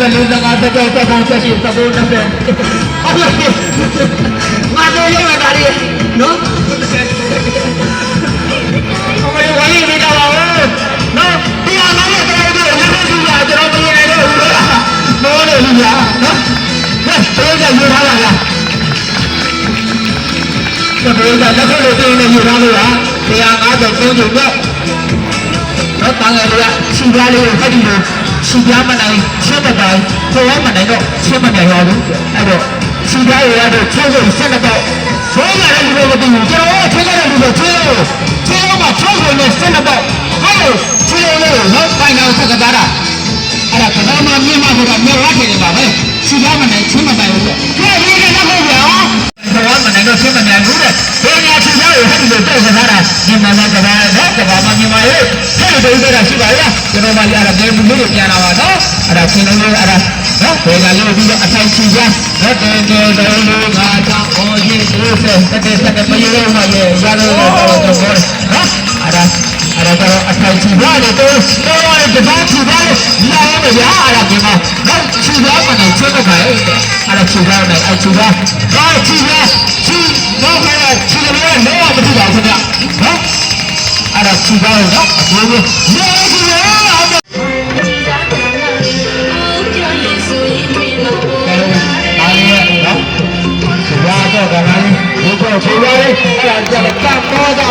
စနေစက်သုံးစက်လေးစက်ငါးစက်ကြောက်စက်ပေါင်းစက်ရှိစက်ဘုံနှစ်ဆယ်ဟုတ်လားငါတို့ရောက်လာတယ်နော်အမေဝိုင်းနေကြပါဦးနော်တရားနာရတဲ့တို့လက်မစုရကျွန်တော်မရနိုင်တော့ဘူးလားမောတယ်လူလားနော်ဟဲ့တေးကြယူထားပါလားတပည့်ကလက်ခုပ်လေးတင်းနေယူထားလို့လား150သုံးချုပ်တော့တော့တန်ငယ်တွေကခြိပြားလေးကိုဖတ်ပြီးတော့ခြိပြားမနိုင် ရှင်းမနိုင်ပေါ်ရမနိုင်တော့ရှင်းမနိုင်ရဘူးအဲ့တော့ခြိပြားရရတော့ချိုးချိုးဆက်တော့ဘိုးရတဲ့လူတွေမသိဘူးကျွန်တော်ကချိုးတဲ့လူတွေချိုးလို့ချိုးတော့ချိုးချိုးနဲ့ဆက်တော့ဟဲ့ချိုးလို့တော့ပိုင်အောင်ဆက်ကတာအဲ့ဒါကဘာမှမြင်မှဆိုတာမြေဝါထင်နေတာပဲခြိပြားမနိုင်ရှင်းမနိုင်ဘူးတဲ့ဒီလိုကတော့ဟုတ်ဗျာဘောမနိုင်တော့ရှင်းမနိုင်ဘူးတဲ့ဘယ်ညာခြိပြားကိုဟဲ့ဒီလိုတက်နေတာဒီမှာကဘာ နော်ကဘာမှမြင်ပါရဲ့ဟဲ့ဒီလိုတက်တာရှိပါရဲ့ကျွန်တော်မှရတာဘယ်လိုလုပ်ပြန်လာပါတော့အဲ့ဒါရှင်လုံးလေးအဲ့ဒါနော်ဘယ်ကလေးပြီးတော့အထိုင်ချီကြနော်တဲတဲတဲလို့ငါကြောင့်အော်ရင်ဆိုးဆက်တက်တက်မရတော့မှရဲ့ရတော့တော့တော့နော်အဲ့ဒါအဲ့ဒါကတော့အထိုင်ချီကြတယ်တော့တော့ရတဲ့ဘာချီကြလဲလာရမယ်ဗျာအဲ့ဒါဒီမှာနော်ချီကြမနေချွတ်တော့ပါရဲ့အဲ့ဒါချီကြတယ်အဲ့ချီကြဘာချီကြချီ ချီကြတယ်နော်အကျိုးရေးရေးကြည့်ရအောင်အားရနော်။ဘာတော့ကလည်းဒီတော့ခြေရည်အဲ့ဒါကြကတ်တော့တော့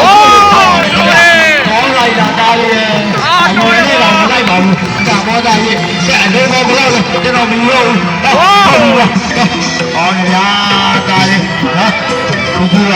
ဟောလိုက်တာကားလေးအမေနဲ့တော့မလိုက်ပါဘူး။ကတ်တော့တာရဲ့အဲ့အလေးပေါ်ဘလို့ကျွန်တော်မလို့ဘူး။ဟုတ်ဘူးလား။ဟောညာကားလေးနော်။ဘူးဘူးရ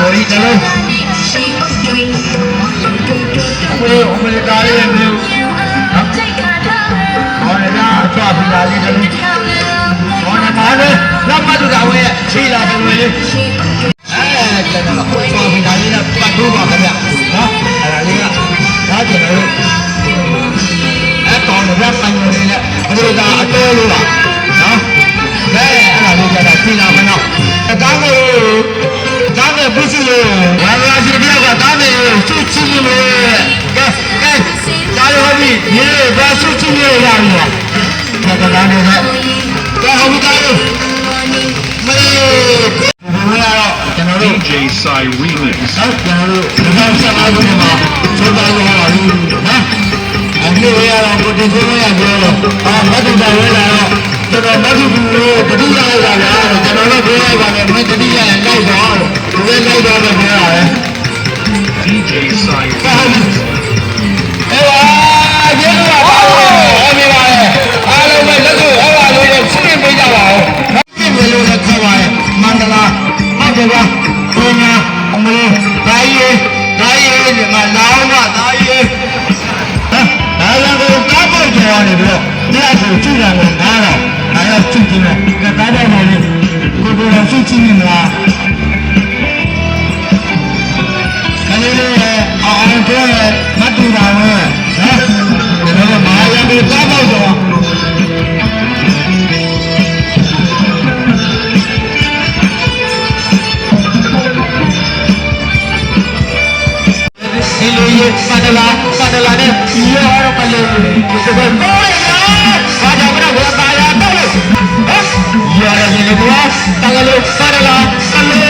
မော်ဒီကျွန်တော်ဘယ်အမေရိကန်ရဲ့မြို့ဟောရတာအချွတ်ပြလာလေးကျွန်တော်ဟောနေပါလေလက်မတူတာဝဲခြေလာတယ်လေအဲကျွန်တော်ဟောချွတ်ပြလာလေးကပတ်တော့ပါခင်ဗျနော်အဲ့ဒါလေးကဒါကျွန်တော်အဲ့ကောင်ရပ်ပိုင်နေတဲ့အမေရိကန်အတော်လို့ပါနော် ချစ်ချစ်လို့ကဲကဲကားရောပြီဒီဘာချစ်ချစ်လို့ရပြီတော့ကားနေတော့ကဲဟောဒီကားကိုမေးဘယ်လိုလဲကျွန်တော်တို့ DJ Sai Remix. ဟုတ်ကျွန်တော်တို့ဒီကောင်ဆက်ပါလို့မှာစေပါလို့ပါဘူးနော်အခုရအောင်ကိုတင်ဆုံးရပြောတော့အာမတ်တူတာဝဲလာတော့ကျွန်တော်မတ်တူကိုတတိယလိုက်တာဗျာကျွန်တော်တို့ပြောလိုက်ပါမယ်မင်းတတိယရင်လိုက်တော့ဒီလိုလိုက်တော့ပဲပြောရတယ် DJ Sai အေးပါကျေးဇူးပါပါဟောပြပါလေအားလုံးပဲလက်ကိုဟောပါလို့ရှင်းပြကြပါဦးရှင်းပြလို့လည်းခေါ်ပါရဲ့မန္တလာဟုတ်တယ်ဗျာဘုရားအမလေးဒါကြီးဒါကြီးဒီမှာလောင်းမဒါကြီးဟမ်ဒါလည်းကိုကားပေါ်ကျော်နေပြီးတော့တရားကိုကြည့်ရတယ်ဒါတော့ဒါရောက်ကြည့်ကြည့်မယ်ကတားတယ်လေကိုကိုယ်ကြည့်ကြည့်နေမ လားကလေးလေးအောင်အောင်ပြောရမတူပါဘူးဟမ်ဒါတော့မဟာရံကိုကားပေါ်ကျော်ဒီလိုရပတ်တလာပတ်တလာနဲ့ဒီရောတော့မလို့ဒီကဘယ်တော့လဲဘာကြောင့်မလဲဘာပါရတော့လဲဟမ်ရတယ်ဒီလိုကတကလို့ပတ်တလာတလို့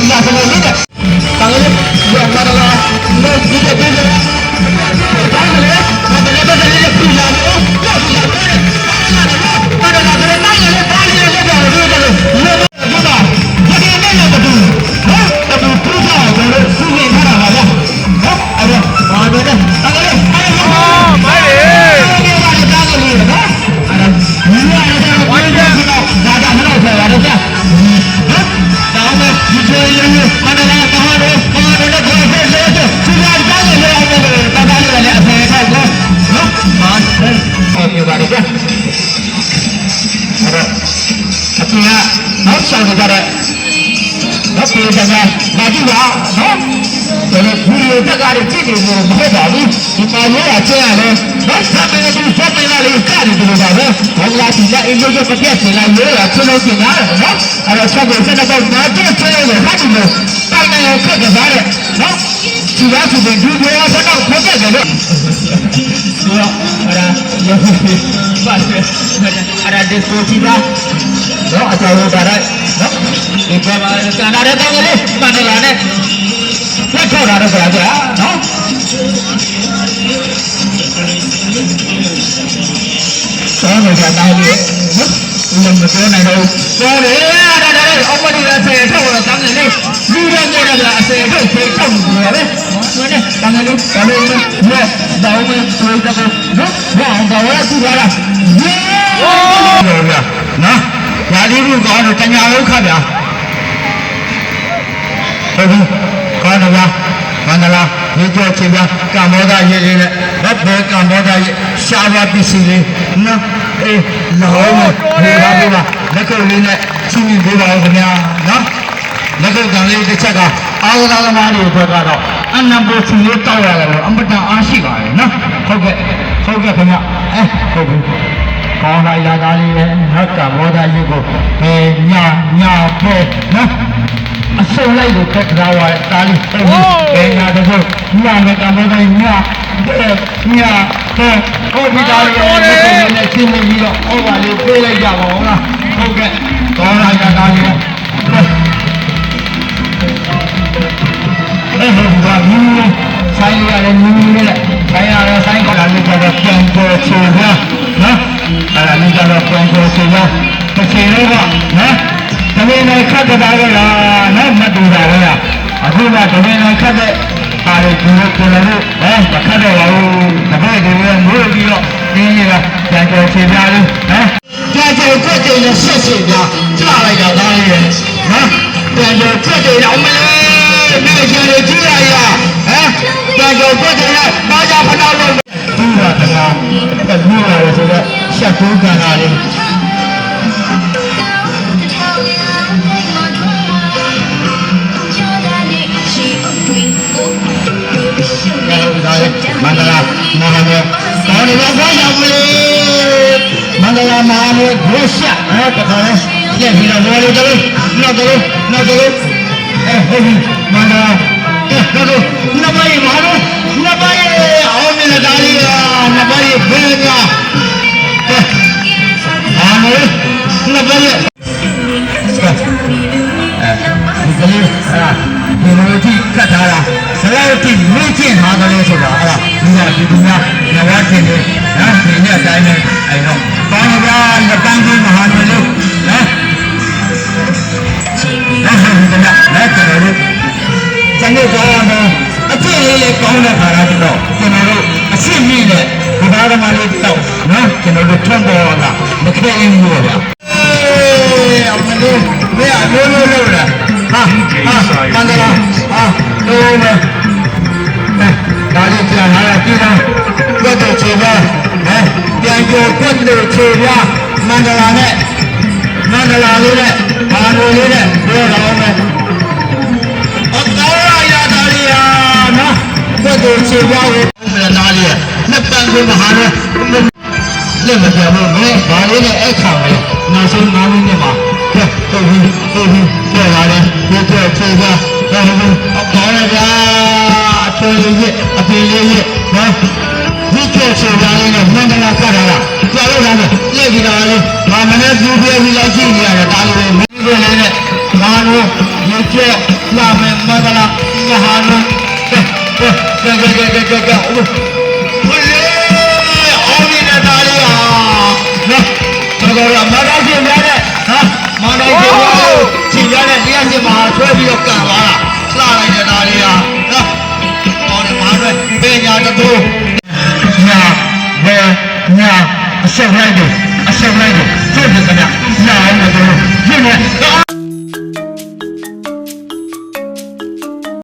Nah, tengok ni dah. Tangan dia. Dia marah. Nah, dia dia. မကြည့်ပါနော်ဒါနဲ့ဒီလိုတက်ကားတွေကြည့်နေလို့မဟုတ်ပါဘူးဒီပါရောတာကျင်းရတယ်တော့ဆက်မနေဘူးဆက်မနေလေးကတယ်ဒီလိုပါပဲဘာလာဒီလက်အင်းလို့ပြည့်စင်လာရိုးတာချလို့ကျင်ရတယ်နော်အဲ့တော့ဆက်ကိုဆက်တော့ငါပြည့်ချလို့ဟာဒီလိုတိုင်နေခက်ကြပါတဲ့နော် ဒီလားဆိုရင်ဒီလိုဆက်တော့ဖက်ကြတယ်လို့ဆိုတော့အဲ့ဒါရုပ်ဖြစ်ပါတယ်အဲ့ဒါဒီကိုကြည့်တာနော်အကြောင်းဒါရိုက်နော်ဒီပေါ်မှာကနာတဲ့တောင်းကလေးမှန်တယ်လားနဲ့လက်ထောက်တာတော့ကြာကြာနော် ဆောင်းနေတာတောင်းလို့နော်ဘယ်မပြောနိုင်တော့ဆောင်းတယ်ဒါဒါဒါအမဒီလည်းဆေထောက်တော့တောင်းတယ်လေလူရကြတယ်အဆေထောက်ဆေထောက်နေတယ်လေနော်နဲ့တောင်းတယ်လို့ဒါလို့နော်တောင်းမယ်ဆိုတော့နော်ဘာတော့ရသူလာလားယေးဟုတ်ဗျာနော်ညာလေးဘူးကောင်းတော့တညာလောက်ခတ်ဗျာဟုတ်ဘူးကောင်းတော့ဗျာ မန္တလာဒီကြောချင်းဗျာကမ္ဘောဒရေးလေးနဲ့ဘတ်ဘဲကမ္ဘောဒရေးရှားပါပစ္စည်းလေးနော်အေးလောင်းနေပါဘူးလားလက်ကုပ်လေးနဲ့ချင်းပြီးပေးပါဦးခင်ဗျာနော်လက်ကုပ်ကံလေးတစ်ချက်ကအာဝဒသမားတွေအတွက်ကတော့အနံပိုးချီလေးတောက်ရတယ်လို့အမတန်အားရှိပါတယ်နော်ဟုတ်ကဲ့ဟုတ်ကဲ့ခင်ဗျအဲဟုတ်ပြီကောင်းလာရတာလေးနဲ့နောက်ကမောဒရုပ်ကိုဘယ်ညာညာပဲနော် အစုံလိုက်ကိုတက်ကြွားတာလေးဘယ်ညာတော့ညာနဲ့ကမောဒညာဘယ်ညာဘယ်ဟိုဒီသားလေးနဲ့ရှင်းနေပြီးတော့ဟောပါလေးပြေးလိုက်ကြပါဦးလားဟုတ်ကဲ့ကောင်းလာရတာလေးနဲ့အဲ့ဒါကမြင်းဆိုင်ရတယ်မြင်းလေးနဲ့ဆိုင်ရတယ်ဆိုင်ကလည်းကြတော့ပြန်ပေါ်ချင်တာနော်အဲ့ဒါလည်းကြတော့ပြန်ပေါ်ချင်တာတစ်ချိန်လေးကနော် တမင်နဲ့ခတ်တာကလားနော်မတူတာလေအခုကတမင်နဲ့ခတ်တဲ့ပါလေဒီလိုကိုလည်းဟဲ့တခါတော့ပါဦးတပည့်တွေလည်းမိုးပြီးတော့နင်းရတာကြံကြော်ချေပြလေးဟမ်ကြံကြော်ကြွတဲ့နဲ့ဆက်ချေပြကြလိုက်တာသားလေးရဲ့ဟမ်ကြံကြော်ကြွတဲ့တော့မလေးမြေချေတွေကြည့်ရရဟမ်ကြံကြော်ကြွတဲ့နဲ့ဘာကြဖနာလို့ဒီမှာတရားတလူရယ်ဆိုတော့ရှက်ကိုးကန်လာလေး မန္တလာမဟာမေတော်နေတော့ဘာရောက်မလဲမန္တလာမဟာမေဘုရှာအဲတခါလဲပြည့်ပြီးတော့ဘောလေးတလို့နောက်တလို့နောက်တလို့အဲဟုတ်ပြီမန္တလာအဲတော့နမယေမဟာမေနမယေအောင်မင်းသားလေးကနမယေဘယ်ညာအာမေနမယေအဲဒီကလေးအာဒီလိုကြည့်ကတ်ထားတာဘယ်လောက်ကြည့်မေ့ကျင့်ထားတယ်ဆိုတာအဲ့ဒါ ဒီကဒီကများနဝတင်နေနော်ဒီနေ့အတိုင်းနဲ့အဲ့တော့ဘာလို့လဲလက်ပန်းကြီးမဟာနလို့နော်နော်ဒီကနေ့လက်ကျတော်တို့ကျန်တဲ့ကောင်းတော့အဖြစ်လေးလေးကောင်းတဲ့ခါတော့ကျွန်တော်တို့အရှင်းမြင့်တဲ့ဒီဘာသာမလေးတော့နော်ကျွန်တော်တို့ထွန်းပေါ်လာမခဲအင်းလို့ဗျာအေးအမလို့ဘယ်အလိုလိုလုပ်လားဟာဟာမန္တလာဟာလို့မယ် ဒါလေးပြန်လာတာကြည့်တော့ကွတ်တဲ့ခြေပြဟမ်ပြန်ကြောကွတ်တဲ့ခြေပြမန္တလာနဲ့မန္တလာလေးနဲ့ဘာလို့လေးနဲ့ပြောတော့မယ်အတော်ရရတာလေးဟာနော်ကွတ်တဲ့ခြေပြကိုမန္တလာလေးနှစ်ပန်းကိုမဟာနဲ့လက်မပြဘူးမဲဘာလေးနဲ့အဲ့ခံမ